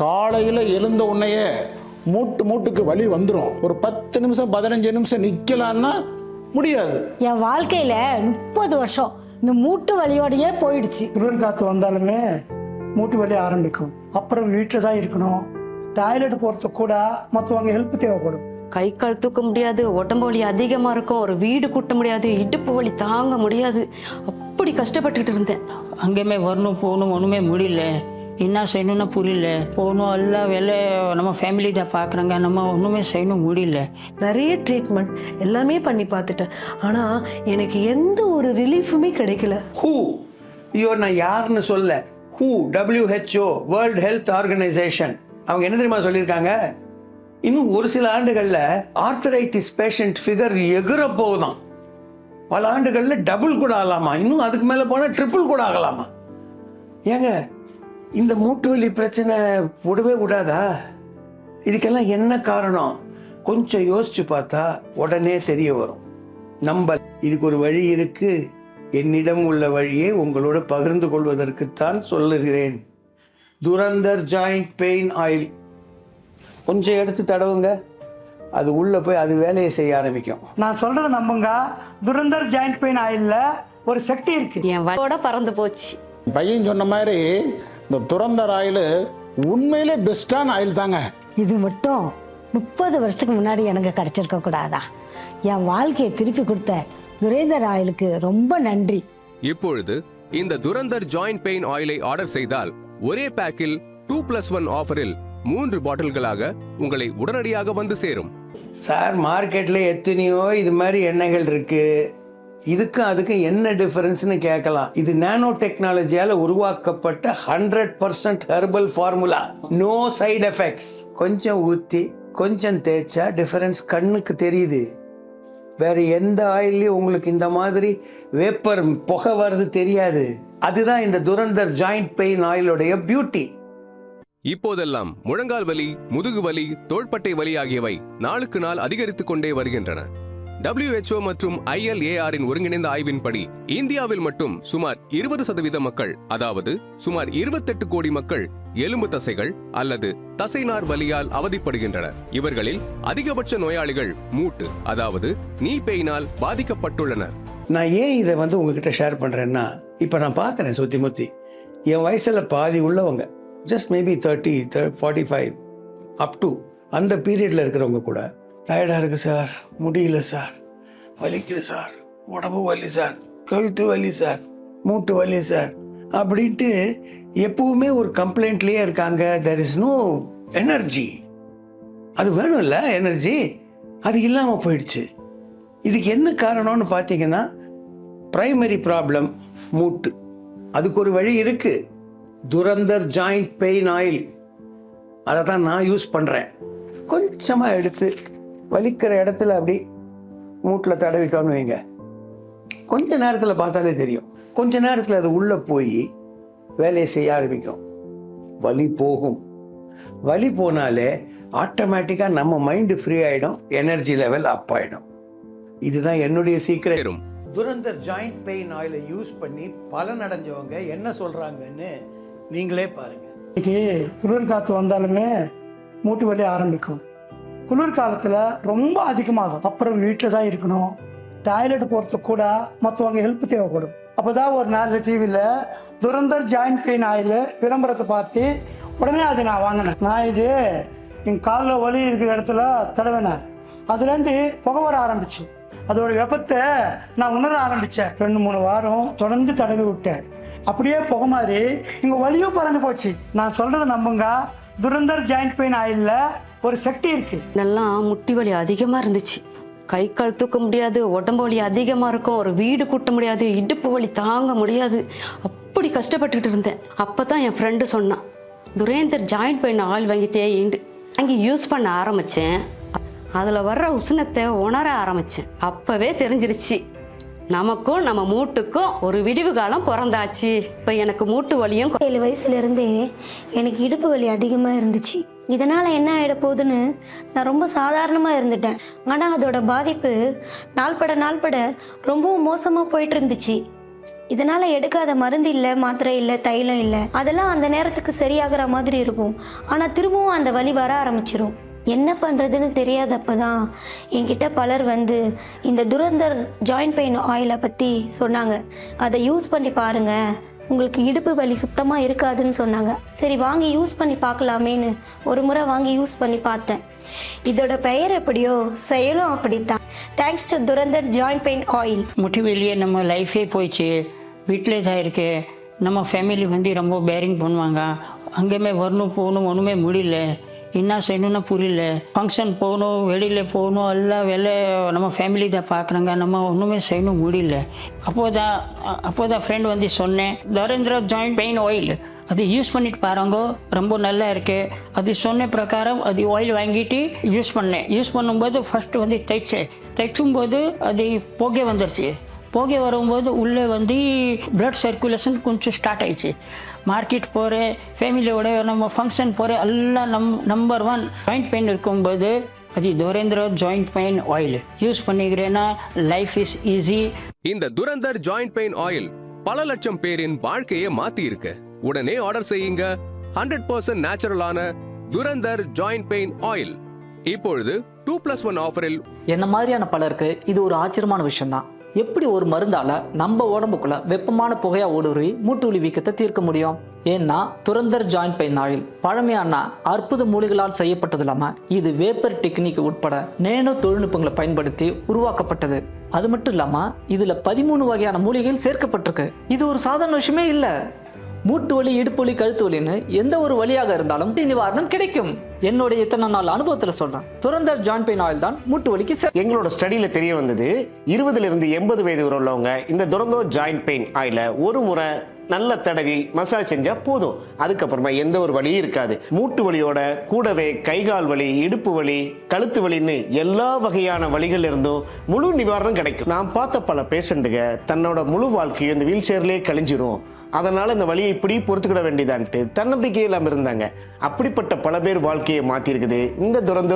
காலையில் எழுந்த உடனேயே மூட்டு மூட்டுக்கு வலி வந்துடும் ஒரு பத்து நிமிஷம் பதினஞ்சு நிமிஷம் நிற்கலான்னா முடியாது. என் வாழ்க்கையில முப்பது வருஷம் இந்த மூட்டு வலியோடயே போயிடுச்சு. குளிர் காற்று வந்தாலுமே மூட்டு வலி ஆரம்பிக்கும். அப்புறம் வீட்டில் தான் இருக்கணும். டாய்லெட் போகிறதுக்கு கூட மற்றவங்க ஹெல்ப் தேவைப்படும். கை கால் தூக்க முடியாது உடம்பு வலி அதிகமாக இருக்கும் ஒரு வீடு கூட்ட முடியாது இடுப்பு வலி தாங்க முடியாது. அப்படி கஷ்டப்பட்டுக்கிட்டு இருந்தேன். அங்கேயுமே வரணும் போகணும் ஒன்றுமே முடியல. என்ன செய்யணும்னு புரியல. போகணும் எல்லாம் வேலை நம்ம ஃபேமிலி தான் பார்க்குறாங்க நம்ம ஒன்றுமே செய்யணும் முடியல. நிறைய ட்ரீட்மெண்ட் எல்லாமே பண்ணி பார்த்துட்டேன். ஆனால் எனக்கு எந்த ஒரு ரிலீஃபுமே கிடைக்கல. ஹூ ஐயோ நான் யாருன்னு சொல்ல who WHO World Health Organisation அவங்க என்ன தெரியுமா சொல்லியிருக்காங்க? இன்னும் ஒரு சில ஆண்டுகளில் ஆர்த்தரைட்டிஸ் பேஷண்ட் ஃபிகர் எகிற போகுதாம் பல ஆண்டுகளில் டபுள் கூட ஆகலாமா? இன்னும் அதுக்கு மேலே போனால் ட்ரிபிள் கூட ஆகலாமா? ஏங்க இந்த மூட்டு வலி பிரச்சனை விடவே விடாதா? இதுக்கெல்லாம் என்ன காரணம்? கொஞ்சம் யோசிச்சு பார்த்தா உடனே தெரிய வரும். நம்ப இதுக்கு ஒரு வழி இருக்கு. என்னிடம் உள்ள வழியை உங்களோட பகிர்ந்து கொள்வதற்குத்தான் சொல்லுகிறேன். Durandhar joint pain oil. கொஞ்சம் எடுத்து தடவுங்க. அது உள்ள போய் அது வேலையை செய்ய ஆரம்பிக்கும். நான் சொல்கிறத நம்புங்க. துரந்தர் ஜாயிண்ட் பெயின் ஆயிலில் ஒரு சக்தி இருக்குது என் வலியோட பறந்து போச்சு. பையன் சொன்ன மாதிரி இந்த துறந்தர் ஆயில் உண்மையிலே பெஸ்ட்டான ஆயில் தாங்க. இது மட்டும் முப்பது வருஷத்துக்கு முன்னாடி எனக்கு கிடைச்சிருக்க கூடாதா? என் வாழ்க்கையை திருப்பி கொடுத்த துரேந்தர் ஆயிலுக்கு ரொம்ப நன்றி. இப்பொழுது இந்த துரந்தர் ஜாயிண்ட் பெயின் ஆயிலை ஆர்டர் செய்தால் ஒரே பேக்கில் டூ பிளஸ் ஒன் ஆஃபரில் மூன்று பாட்டில்களாக உங்களை உடனடியாக வந்து சேரும். சார் மார்க்கெட்ல எத்தனையோ இது மாதிரி எண்ணெய்கள் இருக்கு. இதுக்கும் அதுக்கும் என்ன டிஃபரன்ஸ்னு கேட்கலாம். இது நானோ டெக்னாலஜியால உருவாக்கப்பட்ட hundred percent herbal formula no side effects கொஞ்சம் ஊற்றி கொஞ்சம் தேய்ச்சா டிஃபரன்ஸ் கண்ணுக்கு தெரியுது. வேற எந்த ஆயிலையும் உங்களுக்கு இந்த மாதிரி வேப்பர் புகை வர்றது தெரியாது. அதுதான் இந்த துரந்தர் ஜாயிண்ட் பெயின் ஆயிலுடைய பியூட்டி இப்போதெல்லாம் முழங்கால் வலி முதுகு வலி தோள்பட்டை வலி ஆகியவை நாளுக்கு நாள் அதிகரித்துக் கொண்டே வருகின்றன. டபிள்யூஹெச்ஓ மற்றும் ஐஎல்ஏஆரின் ஒருங்கிணைந்த ஆய்வின்படி இந்தியாவில் மட்டும் சுமார் இருபது சதவீத மக்கள் அதாவது சுமார் 28 கோடி மக்கள் எலும்பு தசைகள் அல்லது தசைநார் வலியால் அவதிப்படுகின்றனர். இவர்களில் அதிகபட்ச நோயாளிகள் மூட்டு அதாவது நீ பெயினால் பாதிக்கப்பட்டுள்ளனர். நான் ஏன் இதை வந்து உங்ககிட்ட ஷேர் பண்றேன்னா இப்போ நான் பார்க்குறேன் சுத்தி முத்தி. என் வயசில் பாதி உள்ளவங்க just maybe thirty forty five up to அந்த பீரியடில் இருக்கிறவங்க கூட டயர்டாக இருக்குது சார். முடியல சார். வலிக்குது சார். உடம்பு வலி சார். கழுத்து வலி சார். மூட்டு வலி சார். அப்படின்ட்டு எப்பவுமே ஒரு கம்ப்ளைண்ட்லேயே இருக்காங்க. தெர் இஸ் நோ எனர்ஜி அது வேணும்ல எனர்ஜி அது இல்லாமல் போயிடுச்சு. இதுக்கு என்ன காரணம்னு பார்த்தீங்கன்னா ப்ரைமரி ப்ராப்ளம் மூட்டு. அதுக்கு ஒரு வழி இருக்குது துரந்தர் ஜாயிண்ட் பெயின் ஆயில் அதை தான் நான் யூஸ் பண்ணுறேன் கொஞ்சமாக எடுத்து வலிக்கிற இடத்துல அப்படி மூட்டில் தடவிட்டோன்னு வைங்க. கொஞ்ச நேரத்தில் பார்த்தாலே தெரியும். கொஞ்ச நேரத்தில் அது உள்ளே போய் வேலையை செய்ய ஆரம்பிக்கும். வலி போகும். வலி போனாலே ஆட்டோமேட்டிக்காக நம்ம மைண்டு ஃப்ரீ ஆகிடும் எனர்ஜி லெவல் அப் ஆகிடும் இதுதான் என்னுடைய சீக்கிரம் துரந்தர் ஜாயிண்ட் பெயின் ஆயிலை யூஸ் பண்ணி பலன் அடைஞ்சவங்க என்ன சொல்றாங்கன்னு நீங்களே பாருங்க. இன்னைக்கு குளிர் காற்று வந்தாலுமே மூட்டு வலி ஆரம்பிக்கும். குளிர் காலத்தில் ரொம்ப அதிகமாகும். அப்புறம் வீட்டில் தான் இருக்கணும். டாய்லெட் போகிறதுக்கு கூட மற்றவங்க ஹெல்ப் தேவைப்படும். அப்போ தான் ஒரு நாள் டிவியில் துரந்தர் ஜாயிண்ட் பெயின் ஆயில் விளம்பரத்தை பார்த்து உடனே அதை நான் வாங்கினேன். நான் இது என் காலில் வலி இருக்கிற இடத்துல தடவினேன். அதுலேருந்து புகை வர ஆரம்பிச்சு. அதோட வெப்பத்தை நான் உணர ஆரம்பித்தேன் ரெண்டு மூணு வாரம் தொடர்ந்து தடவி விட்டேன். அப்படியே புகை மாதிரி இங்கே வலியும் பறந்து போச்சு. நான் சொல்கிறத நம்புங்க. துரந்தர் ஜாயிண்ட் பெயின் ஆயிலில் ஒரு சக்தி இருக்குது இதெல்லாம் முட்டி வலி அதிகமாக இருந்துச்சு. கை கால் தூக்க முடியாது உடம்பு வலி அதிகமாக இருக்கும் ஒரு வீடு கூட்ட முடியாது இடுப்பு வலி தாங்க முடியாது. அப்படி கஷ்டப்பட்டுக்கிட்டு இருந்தேன். அப்போ தான் என் ஃப்ரெண்டு சொன்னான் துரேந்தர் ஜாயிண்ட் பெயின் ஆயில் வாங்கி தேயிண்டு வாங்கி யூஸ் பண்ண ஆரம்பித்தேன் அதில் வர்ற உஷ்ணத்தை உணர ஆரம்பித்தேன் அப்போவே தெரிஞ்சிருச்சு நமக்கும் நம்ம மூட்டுக்கும் ஒரு விடிவு காலம் பிறந்தாச்சு. இப்போ எனக்கு மூட்டு வலியும் ஏழு வயசுல இருந்தே எனக்கு இடுப்பு வலி அதிகமாக இருந்துச்சு. இதனால் என்ன ஆகிட போகுதுன்னு நான் ரொம்ப சாதாரணமாக இருந்துட்டேன். ஆனால் அதோட பாதிப்பு நாள்பட நாள்பட ரொம்பவும் மோசமாக போயிட்டு இருந்துச்சு இதனால் எடுக்காத மருந்து இல்லை மாத்திரை இல்லை தைலம் இல்லை. அதெல்லாம் அந்த நேரத்துக்கு சரியாகிற மாதிரி இருக்கும். ஆனால் திரும்பவும் அந்த வலி வர ஆரம்பிச்சிரும். என்ன பண்ணுறதுன்னு தெரியாதப்ப தான் என்கிட்ட பலர் வந்து இந்த துரந்தர் ஜாயிண்ட் பெயின் ஆயிலை பற்றி சொன்னாங்க. அதை யூஸ் பண்ணி பாருங்கள் உங்களுக்கு இடுப்பு வலி சுத்தமாக இருக்காதுன்னு சொன்னாங்க. சரி வாங்கி யூஸ் பண்ணி பார்க்கலாமேன்னு ஒரு முறை வாங்கி யூஸ் பண்ணி பார்த்தேன். இதோட பெயர் எப்படியோ செயலும் அப்படித்தான். Thanks to Durandhar joint pain oil முட்டி வெளியே நம்ம லைஃபே போயிடுச்சு. வீட்டிலே தான் இருக்கு. நம்ம ஃபேமிலி வந்து ரொம்ப பேரிங் பண்ணுவாங்க. அங்கேயுமே வரணும் போகணும் ஒன்றுமே முடியல. என்ன செய்யணும்னு புரியல. ஃபங்க்ஷன் போகணும் வெளியில் போகணும் எல்லாம் வேலை நம்ம ஃபேமிலி தான் பார்க்குறாங்க. நம்ம ஒன்றுமே செய்யணும் முடியல. அப்போ தான் அப்போ தான் ஃப்ரெண்ட் வந்து சொன்னேன் தரேந்திர ஜாயிண்ட் பெயின் ஆயில் அது யூஸ் பண்ணிட்டு பாருங்க ரொம்ப நல்லா இருக்கு. அது சொன்ன பிரகாரம் அது ஆயில் வாங்கிட்டு யூஸ் பண்ணேன். யூஸ் பண்ணும்போது ஃபர்ஸ்ட் வந்து தைச்சேன். தைச்சும்போது அது போகே வந்துருச்சு. புகை வரும்போது உள்ளே வந்து பிளட் சர்க்குலேஷன் கொஞ்சம் ஸ்டார்ட் ஆயிடுச்சு. மார்க்கெட் போகிறேன் ஃபேமிலியோட நம்ம ஃபங்க்ஷன் போகிறேன் எல்லாம் நம் நம்பர் ஒன் ஜாயிண்ட் பெயின் இருக்கும்போது அது Durandhar joint pain oil use பண்ணிக்கிறேன்னா life is easy இந்த துரந்தர் ஜாயிண்ட் பெயின் ஆயில் பல லட்சம் பேரின் வாழ்க்கையை மாத்தி இருக்கு உடனே ஆர்டர் செய்யுங்க. ஹண்ட்ரட் பர்சன்ட் நேச்சுரலான துரந்தர் ஜாயிண்ட் பெயின் ஆயில் இப்பொழுது டூ பிளஸ் ஒன் ஆஃபரில் என்ன மாதிரியான பலருக்கு இது ஒரு ஆச்சரியமான விஷயம்தான். எப்படி ஒரு மருந்தால் நம்ம உடம்புக்குள்ள வெப்பமான புகையாக ஊடுருவி மூட்டுவலி வீக்கத்தை தீர்க்க முடியும்? ஏன்னா துரந்தர் ஜாயிண்ட் பெயின் ஆயில் பழமையான அற்புத மூலிகளால் செய்யப்பட்டது இல்லாமல் இது வேப்பர் டெக்னிக் உட்பட நேனோ தொழில்நுட்பங்களை பயன்படுத்தி உருவாக்கப்பட்டது. அது மட்டும் இல்லாமல் இதில் பதிமூணு வகையான மூலிகைகள் சேர்க்கப்பட்டிருக்கு. இது ஒரு சாதாரண விஷயமே இல்லை. மூட்டு வலி இடுப்பு வலி கழுத்து வலின்னு எந்த ஒரு வழியாக இருந்தாலும் நிவாரணம் கிடைக்கும். என்னுடைய இத்தனை நாள் அனுபவத்துல சொல்றேன். துரந்தர் ஜாயின் பெயின் ஆயில் தான் மூட்டு வலிக்கு எங்களோட ஸ்டடியில் தெரிய வந்தது இருபதுல இருந்து எண்பது வயது உள்ளவங்க இந்த துரந்தோ ஜாயின் பெயின் ஆயில ஒரு முறை நல்ல தடவி மசாஜ் செஞ்சா போதும். அதுக்கப்புறமா எந்த ஒரு வலியும் இருக்காது. மூட்டு வலியோட கூடவே கைகால் வலி இடுப்பு வலி கழுத்து வலின்னு எல்லா வகையான வழிகள் இருந்தும் முழு நிவாரணம் கிடைக்கும். நான் பார்த்த பல பேஷண்ட்டுங்க தன்னோட முழு வாழ்க்கையும் இந்த வீல் சேர்லேயே கழிஞ்சிரும். அதனால இந்த வலியை இப்படி பொறுத்துக்கிட வேண்டியதான்ட்டு தன்னம்பிக்கை இல்லாமல் இருந்தாங்க. அப்படிப்பட்ட பல பேர் வாழ்க்கையை மாற்றிருக்குது இந்த துரந்தோர்